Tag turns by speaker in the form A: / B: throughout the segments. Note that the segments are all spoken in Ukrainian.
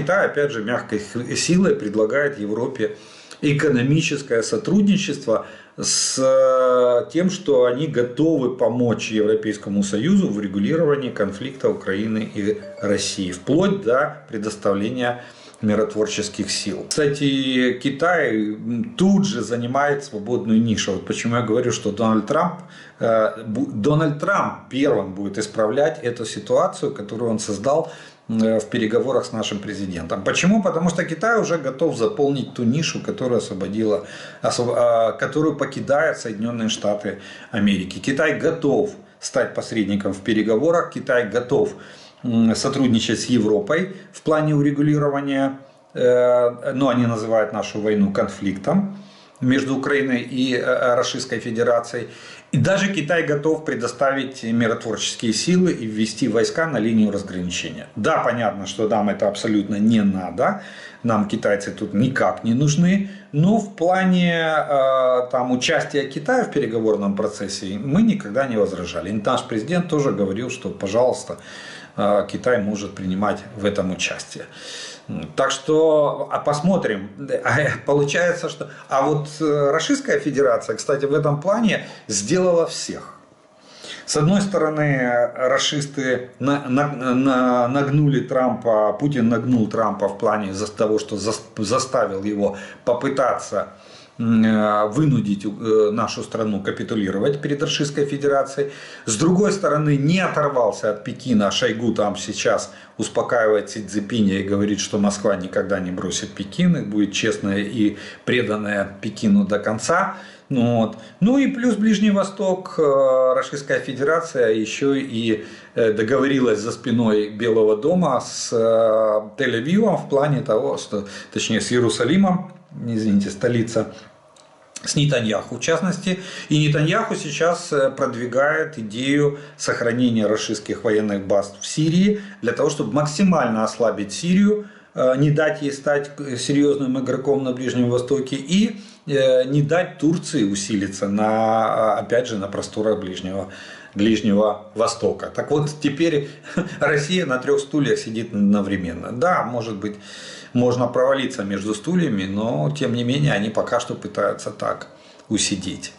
A: Китай, опять же, мягкой силой предлагает Европе экономическое сотрудничество с э, тем, что они готовы помочь Европейскому Союзу в регулировании конфликта Украины и России, вплоть до предоставления миротворческих сил. Кстати, Китай тут же занимает свободную нишу. Вот почему я говорю, что Дональд Трамп, э, Дональд Трамп первым будет исправлять эту ситуацию, которую он создал в переговорах с нашим президентом. Почему? Потому что Китай уже готов заполнить ту нишу, которую освободила, а, которую покидают Соединенные Штаты Америки. Китай готов стать посредником в переговорах, Китай готов сотрудничать с Европой в плане урегулирования, э, ну они называют нашу войну конфликтом между Украиной и э, Российской Федерацией. И даже Китай готов предоставить миротворческие силы и ввести войска на линию разграничения. Да, понятно, что нам это абсолютно не надо, нам китайцы тут никак не нужны, но в плане э, там, участия Китая в переговорном процессе мы никогда не возражали. И наш президент тоже говорил, что, пожалуйста, Э, Китай может принимать в этом участие. Так что а посмотрим. А, получается, что... А вот э, Российская Федерация, кстати, в этом плане сделала всех. С одной стороны, расисты нагнули Трампа, Путин нагнул Трампа в плане того, что заставил его попытаться Э, вынудить э, нашу страну капитулировать перед Российской Федерацией. С другой стороны, не оторвался от Пекина. Шойгу там сейчас успокаивает Си и говорит, что Москва никогда не бросит Пекин и будет честная и преданная Пекину до конца. Ну, вот. ну и плюс Ближний Восток, э, Российская Федерация еще и договорилась за спиной Белого дома с Тель-Авивом в плане того, что, точнее с Иерусалимом, извините, столица с Нетаньяху в частности. И Нетаньяху сейчас э, продвигает идею сохранения российских военных баз в Сирии для того, чтобы максимально ослабить Сирию, э, не дать ей стать серьезным игроком на Ближнем Востоке и э, не дать Турции усилиться на, опять же, на просторах Ближнего Ближнего Востока. Так вот, теперь Россия на трех стульях сидит одновременно. Да, может быть, можно провалиться между стульями, но тем не менее они пока что пытаются так усидеть.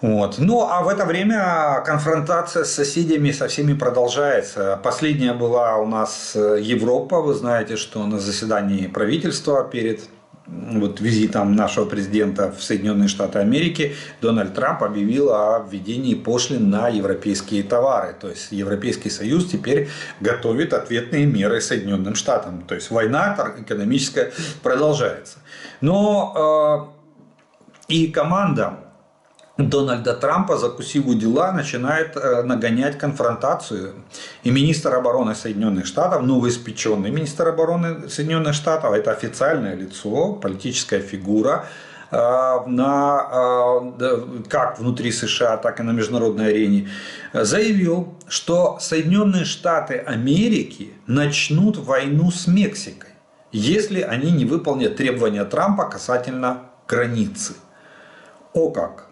A: Вот. Ну, а в это время конфронтация с соседями со всеми продолжается. Последняя была у нас Европа. Вы знаете, что на заседании правительства перед вот визитом нашего президента в Соединенные Штаты Америки Дональд Трамп объявил о введении пошлин на европейские товары. То есть Европейский Союз теперь готовит ответные меры Соединенным Штатам. То есть война экономическая продолжается. Но э, и команда Дональда Трампа, закусив у дела, начинает э, нагонять конфронтацию. И министр обороны Соединенных Штатов, новоиспеченный министр обороны Соединенных Штатов, это официальное лицо, политическая фигура, э, на, э, как внутри США, так и на международной арене, заявил, что Соединенные Штаты Америки начнут войну с Мексикой, если они не выполнят требования Трампа касательно границы. О как!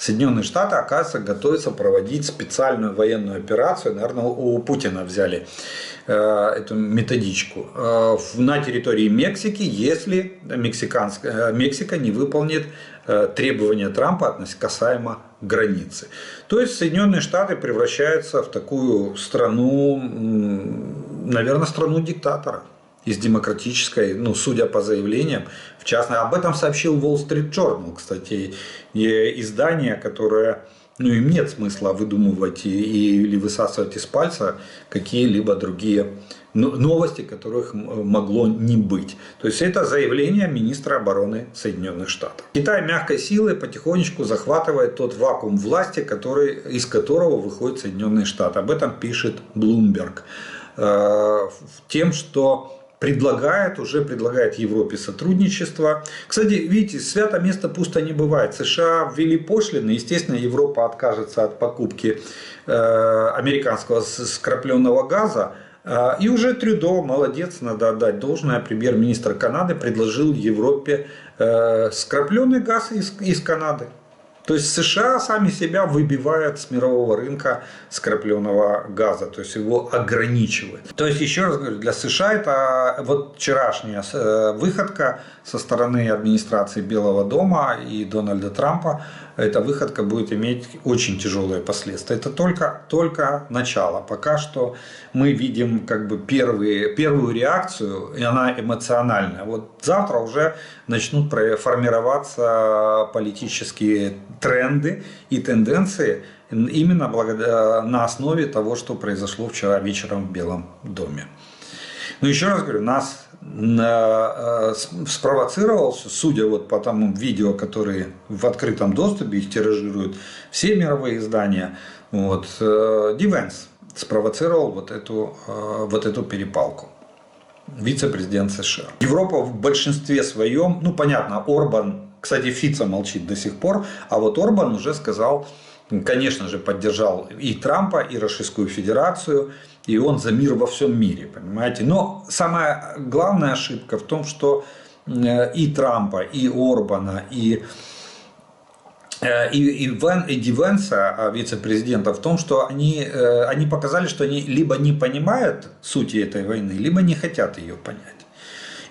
A: Соединенные Штаты, оказывается, готовятся проводить специальную военную операцию. Наверное, у Путина взяли э, эту методичку э, на территории Мексики, если э, Мексика не выполнит требования Трампа касаемо границы. То есть Соединенные Штаты превращаются в такую страну, наверное, страну диктатора из демократической, ну, судя по заявлениям, в частности, об этом сообщил Wall Street Journal, кстати, издание, которое, ну, им нет смысла выдумывать и, или высасывать из пальца какие-либо другие новости, которых могло не быть. То есть это заявление министра обороны Соединенных Штатов. Китай мягкой силой потихонечку захватывает тот вакуум власти, который, из которого выходят Соединенные Штаты. Об этом пишет Bloomberg. Э, тем, что предлагает, уже предлагает Европе сотрудничество. Кстати, видите, свято место пусто не бывает. США ввели пошлины, естественно, Европа откажется от покупки э, американского скрапленного газа. Э, и уже Трюдо, молодец, надо отдать должное, премьер-министр Канады предложил Европе э, скрапленный газ из, из Канады. То есть США сами себя выбивают с мирового рынка скрапленого газа, то есть его ограничивают. То есть, еще раз говорю, для США это вот вчерашняя э, выходка со стороны администрации Белого дома и Дональда Трампа, эта выходка будет иметь очень тяжелые последствия. Это только, только начало. Пока что мы видим как бы первые, первую реакцию, и она эмоциональная. Вот завтра уже начнут формироваться политические тренды и тенденции именно на основе того, что произошло вчера вечером в Белом доме. Но еще раз говорю, нас э, спровоцировал, судя вот по тому видео, которые в открытом доступе, их тиражируют все мировые издания, вот, Дивенс спровоцировал вот эту, э, вот эту перепалку вице-президент США. Европа в большинстве своем, ну понятно, Орбан, кстати, Фица молчит до сих пор, а вот Орбан уже сказал, конечно же, поддержал и Трампа, и Российскую Федерацию, и он за мир во всем мире, понимаете. Но самая главная ошибка в том, что э, и Трампа, и Орбана, и Э, и, и, Вен, и Дивенса, а, вице-президента, в том, что они, э, они показали, что они либо не понимают сути этой войны, либо не хотят ее понять.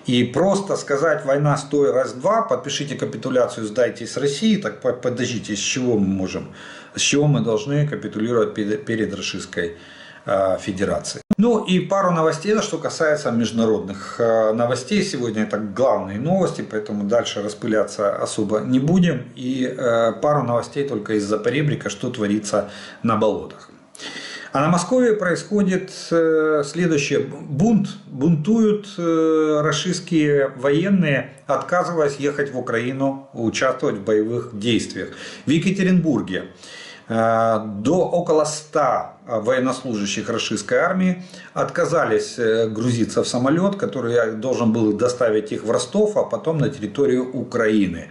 A: И просто сказать война стой раз-два, подпишите капитуляцию, сдайте с России, так подождите, с чего мы можем, с чего мы должны капитулировать перед, перед Российской Э, Федерации. Ну и пару новостей, что касается международных э, новостей. Сегодня это главные новости, поэтому дальше распыляться особо не будем. И э, пару новостей только из-за поребрика, что творится на болотах. А на Москве происходит следующее. Бунт. Бунтуют российские военные, отказываясь ехать в Украину, участвовать в боевых действиях. В Екатеринбурге до около 100 военнослужащих российской армии отказались э, грузиться в самолет, который должен был доставить их в Ростов, а потом на территорию Украины.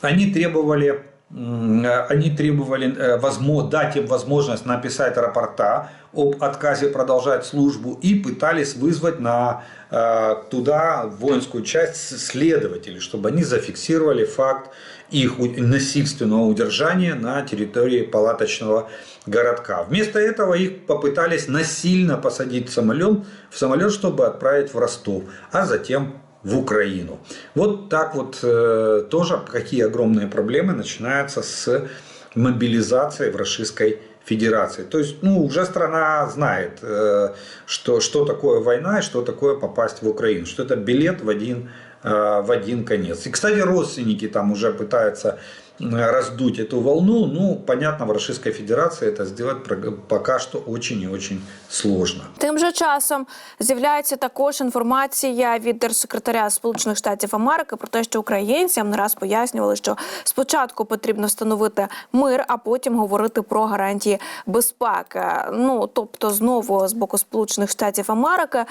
A: Они требовали они требовали э, дать им возможность написать рапорта об отказе продолжать службу и пытались вызвать на, э, туда воинскую часть следователей, чтобы они зафиксировали факт их насильственного удержания на территории палаточного городка. Вместо этого их попытались насильно посадить в самолет, в самолет, чтобы отправить в Ростов, а затем в Украину. Вот так вот э, тоже какие огромные проблемы начинаются с мобилизацией в Российской Федерации. То есть, ну, уже страна знает, э, что, что такое война и что такое попасть в Украину. Что это билет в один, э, в один конец. И, кстати, родственники там уже пытаются раздуть эту волну, ну, понятно, в Російській Федерації це зробити поки що очень і очень сложно.
B: Тим же часом з'являється також інформація від держсекретаря Сполучених Штатів Америки про те, що українцям не раз пояснювали, що спочатку потрібно встановити мир, а потім говорити про гарантії безпеки. Ну тобто, знову з боку Сполучених Штатів Америки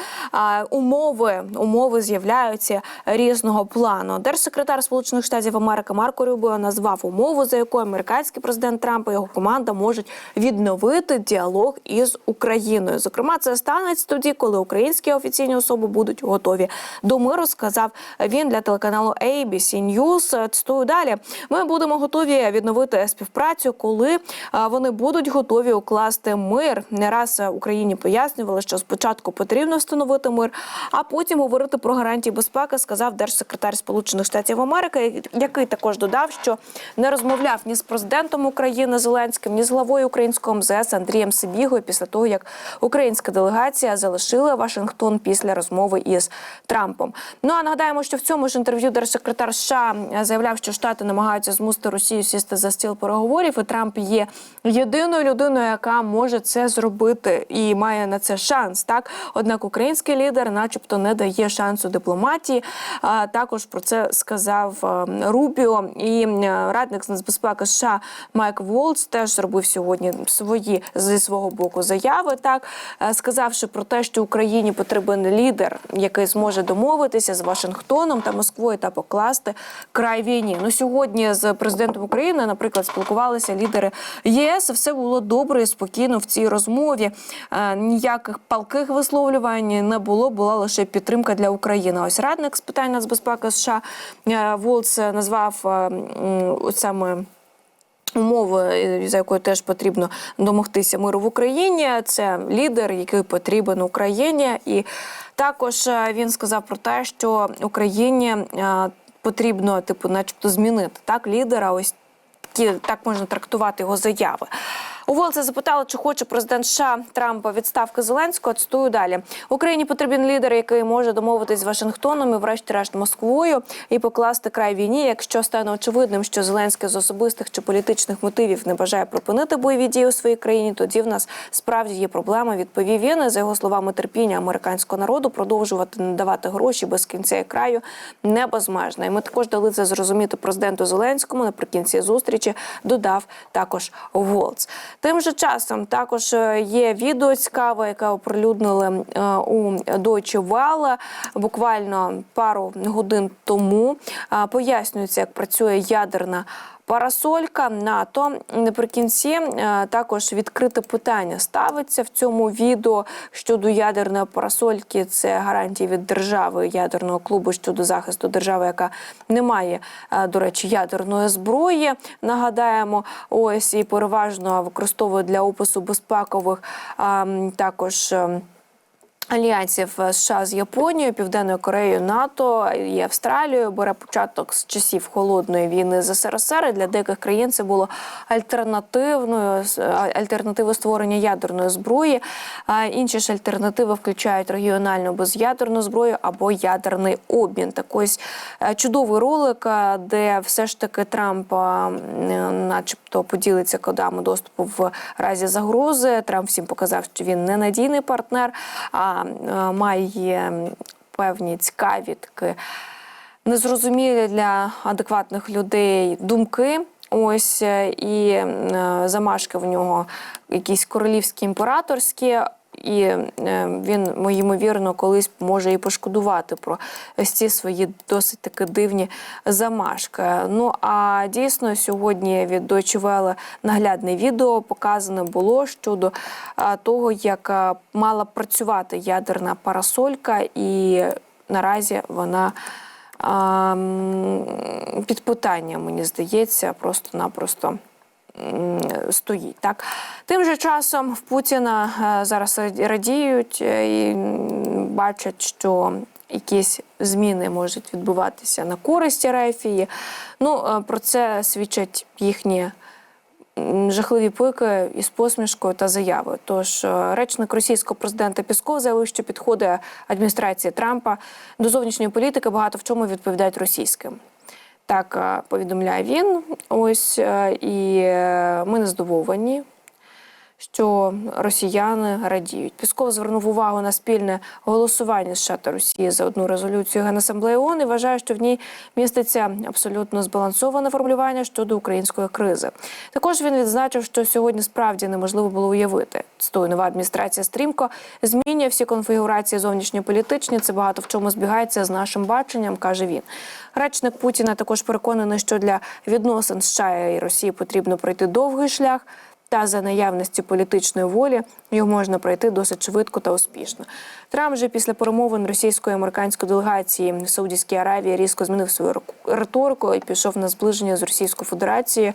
B: умови умови з'являються різного плану. Держсекретар Сполучених Штатів Америки Марко Рубіо назвав підписав умову, за якою американський президент Трамп і його команда можуть відновити діалог із Україною. Зокрема, це станеться тоді, коли українські офіційні особи будуть готові до миру. Сказав він для телеканалу ABC News. Цитую далі. Ми будемо готові відновити співпрацю, коли вони будуть готові укласти мир. Не раз Україні пояснювали, що спочатку потрібно встановити мир, а потім говорити про гарантії безпеки. Сказав держсекретар Сполучених Штатів Америки, який також додав, що не розмовляв ні з президентом України Зеленським, ні з главою українського МЗС Андрієм Сибігою після того, як українська делегація залишила Вашингтон після розмови із Трампом. Ну а нагадаємо, що в цьому ж інтерв'ю держсекретар США заявляв, що Штати намагаються змусити Росію сісти за стіл переговорів. і Трамп є єдиною людиною, яка може це зробити і має на це шанс. Так, однак, український лідер, начебто, не дає шансу дипломатії. А також про це сказав Рубіо і радник з нацбезпеки США Майк Волц теж зробив сьогодні свої зі свого боку заяви. Так е, сказавши про те, що Україні потрібен лідер, який зможе домовитися з Вашингтоном та Москвою та покласти край війні. Ну сьогодні з президентом України, наприклад, спілкувалися лідери ЄС. Все було добре і спокійно в цій розмові. Е, ніяких палких висловлювань не було. Була лише підтримка для України. Ось радник з питань нацбезпеки США е, Волц назвав саме Умови, е, за якою теж потрібно домогтися миру в Україні, це лідер, який потрібен Україні, і також е, він сказав про те, що Україні е, потрібно, типу, начебто, змінити так лідера. Ось такі так можна трактувати його заяви. У Волце запитали, чи хоче президент США Трампа відставки Зеленського. Цитую далі. Україні потрібен лідер, який може домовитись з Вашингтоном і, врешті-решт, Москвою і покласти край війні. Якщо стане очевидним, що Зеленський з особистих чи політичних мотивів не бажає припинити бойові дії у своїй країні, тоді в нас справді є проблема. Відповів він. І, За його словами, терпіння американського народу продовжувати надавати гроші без кінця і краю не безмежне. І ми також дали це зрозуміти президенту Зеленському наприкінці зустрічі. Додав також Волц. Тим же часом також е, є відео цікаве, яке оприлюднили е, у Deutsche Welle буквально пару годин тому. Е, Пояснюється, як працює ядерна. Парасолька НАТО наприкінці е, також відкрите питання ставиться в цьому відео щодо ядерної парасольки. Це гарантії від держави ядерного клубу щодо захисту держави, яка не має, е, до речі, ядерної зброї. Нагадаємо, ось і переважно використовує для опису безпекових а, також. Альянсів е, США з Японією, Південною Кореєю, НАТО і Австралією бере початок з часів холодної війни з СРСР. І для деяких країн це було альтернативною з- альтернативою створення ядерної зброї. А інші ж альтернативи включають регіональну безядерну зброю або ядерний обмін. Так ось е, чудовий ролик, е, де все ж таки Трамп, е, начебто, поділиться кодами доступу в разі загрози. Трамп всім показав, що він ненадійний партнер, а е, має певні цікаві такі незрозумілі для адекватних людей думки. Ось е, і е, замашки в нього якісь королівські імператорські. І е, він, ймовірно, колись може і пошкодувати про ці свої досить таки дивні замашки. Ну а дійсно сьогодні від Deutsche наглядне відео показане було щодо того, як мала працювати ядерна парасолька, і наразі вона під питанням, мені здається, просто-напросто стоїть. Так тим же часом в Путіна е, зараз радіють е, і бачать, що якісь зміни можуть відбуватися на користь Рефії. Ну е, про це свідчать їхні. Жахливі пики із посмішкою та заявою. Тож речник російського президента Пісков заявив, що підходи адміністрації Трампа до зовнішньої політики багато в чому відповідають російським. Так е, повідомляє він. Ось е, і е, ми не здивовані, що росіяни радіють. Пісков звернув увагу на спільне голосування США та Росії за одну резолюцію Генасамблеї ООН і вважає, що в ній міститься абсолютно збалансоване формулювання щодо української кризи. Також він відзначив, що сьогодні справді неможливо було уявити. Цитую, нова адміністрація стрімко змінює всі конфігурації зовнішньополітичні. Це багато в чому збігається з нашим баченням, каже він. Речник Путіна також переконаний, що для відносин США і Росії потрібно пройти довгий шлях. Та за наявності політичної волі його можна пройти досить швидко та успішно. Трамп же після перемовин російської американської делегації в Саудівській Аравії різко змінив свою риторику і пішов на зближення з Російською Федерацією.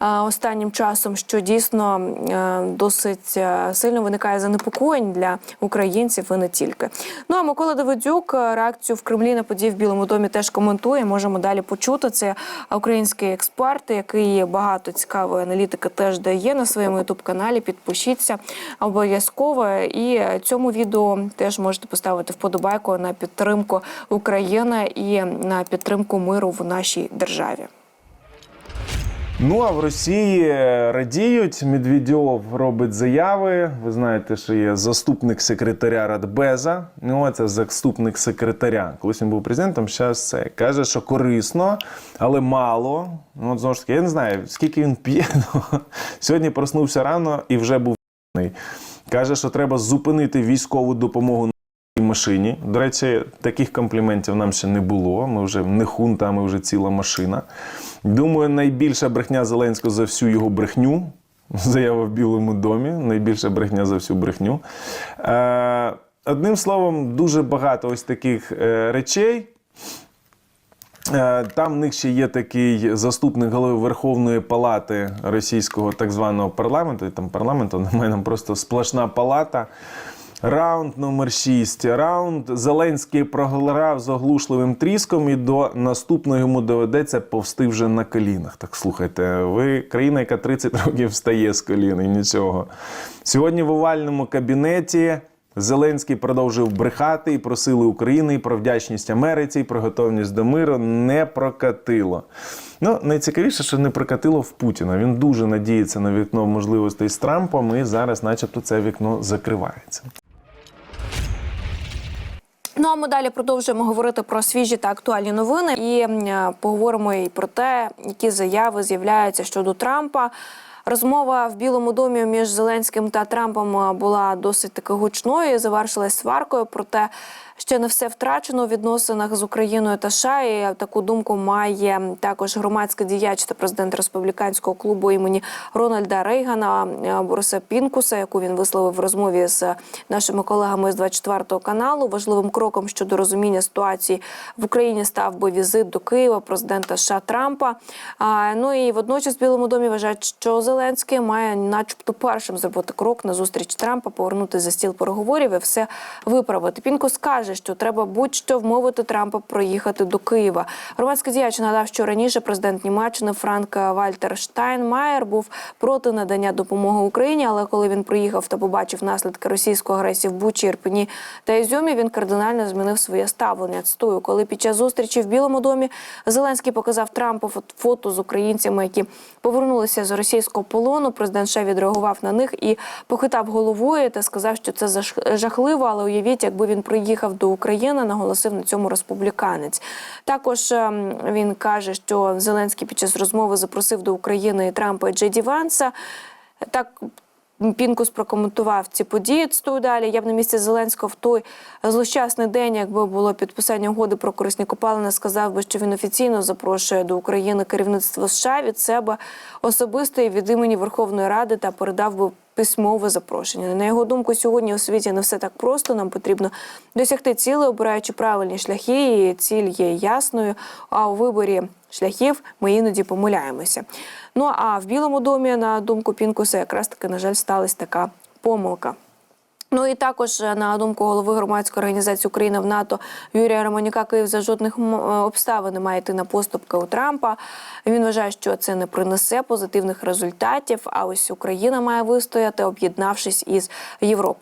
B: Останнім часом, що дійсно е, досить е, сильно виникає занепокоєнь для українців і не тільки. Ну а Микола Давидюк е, реакцію в Кремлі на події в Білому домі теж коментує. Можемо далі почути. Це український експерт, який багато цікавої аналітики теж дає на своєму ютуб каналі. Підпишіться обов'язково. І цьому відео теж можете поставити вподобайку на підтримку України і на підтримку миру в нашій державі.
C: Ну а в Росії радіють. Медведєв робить заяви. Ви знаєте, що є заступник секретаря Радбеза. Ну, це заступник секретаря. Колись він був президентом, зараз це каже, що корисно, але мало. Ну, от знову ж таки, я не знаю, скільки він п'є. Ну, Сьогодні проснувся рано і вже був. Каже, що треба зупинити військову допомогу машині. До речі, таких компліментів нам ще не було. Ми вже не хунта, а ми вже ціла машина. Думаю, найбільша брехня Зеленського за всю його брехню. Заява в Білому домі. Найбільша брехня за всю брехню. Е, одним словом, дуже багато ось таких е, речей. Е, Там в них ще є такий заступник голови Верховної Палати російського так званого парламенту. Там парламенту немає, там просто сплошна палата. Раунд номер 6. Раунд Зеленський програв з оглушливим тріском, і до наступного йому доведеться повсти вже на колінах. Так слухайте, ви країна, яка 30 років встає з колін і нічого. Сьогодні в овальному кабінеті Зеленський продовжив брехати і просили України і про вдячність Америці, і про готовність до миру не прокатило. Ну, найцікавіше, що не прокатило в Путіна. Він дуже надіється на вікно можливостей з Трампом, і зараз, начебто, це вікно закривається.
B: Ну а ми далі продовжуємо говорити про свіжі та актуальні новини і е, поговоримо і про те, які заяви з'являються щодо Трампа. Розмова в Білому домі між Зеленським та Трампом е, була досить таки гучною. Завершилась сваркою. Проте ще не все втрачено у відносинах з Україною та США. І таку думку має також громадський діяч та президент республіканського клубу імені Рональда Рейгана е, Бориса Пінкуса, яку він висловив в розмові з нашими колегами з 24 каналу. Важливим кроком щодо розуміння ситуації в Україні став би візит до Києва президента США Трампа. Ну і водночас в Білому домі вважають, що Зеленський має, начебто, першим зробити крок на зустріч Трампа, повернути за стіл переговорів і все виправити. Пінкус каже, що треба будь-що вмовити Трампа проїхати до Києва. Громадський діяч нагадав, що раніше президент Німеччини Франк Вальтер Штайнмаєр був проти надання допомоги Україні, але коли він приїхав та побачив наслідки російської агресії в Бучі, Ірпені та Ізюмі, він кардинально змінив своє ставлення. Цитую, коли під час зустрічі в Білому домі Зеленський показав Трампу фот- фото з українцями, які повернулися з російського полону. Президент ще відреагував на них і похитав головою та сказав, що це жахливо. Але уявіть, якби він приїхав до України, наголосив на цьому республіканець. Також ем, він каже, що Зеленський під час розмови запросив до України Трампа і Джеді Ванса. Так Пінкус прокоментував ці події. Цитую далі. Я б на місці Зеленського в той злощасний день, якби було підписання угоди про корисні копалини, сказав би, що він офіційно запрошує до України керівництво США від себе особисто і від імені Верховної Ради та передав би письмове запрошення. На його думку, сьогодні у світі не все так просто. Нам потрібно досягти цілей, обираючи правильні шляхи. І ціль є ясною. А у виборі шляхів ми іноді помиляємося. Ну а в Білому домі, на думку Пінкуса, якраз таки, на жаль, сталася така помилка. Ну і також е, на думку голови громадської організації Україна в НАТО Юрія Романюка Київ за жодних е, обставин не має йти на поступки у Трампа. Він вважає, що це не принесе позитивних результатів. А ось Україна має вистояти, об'єднавшись із Європою.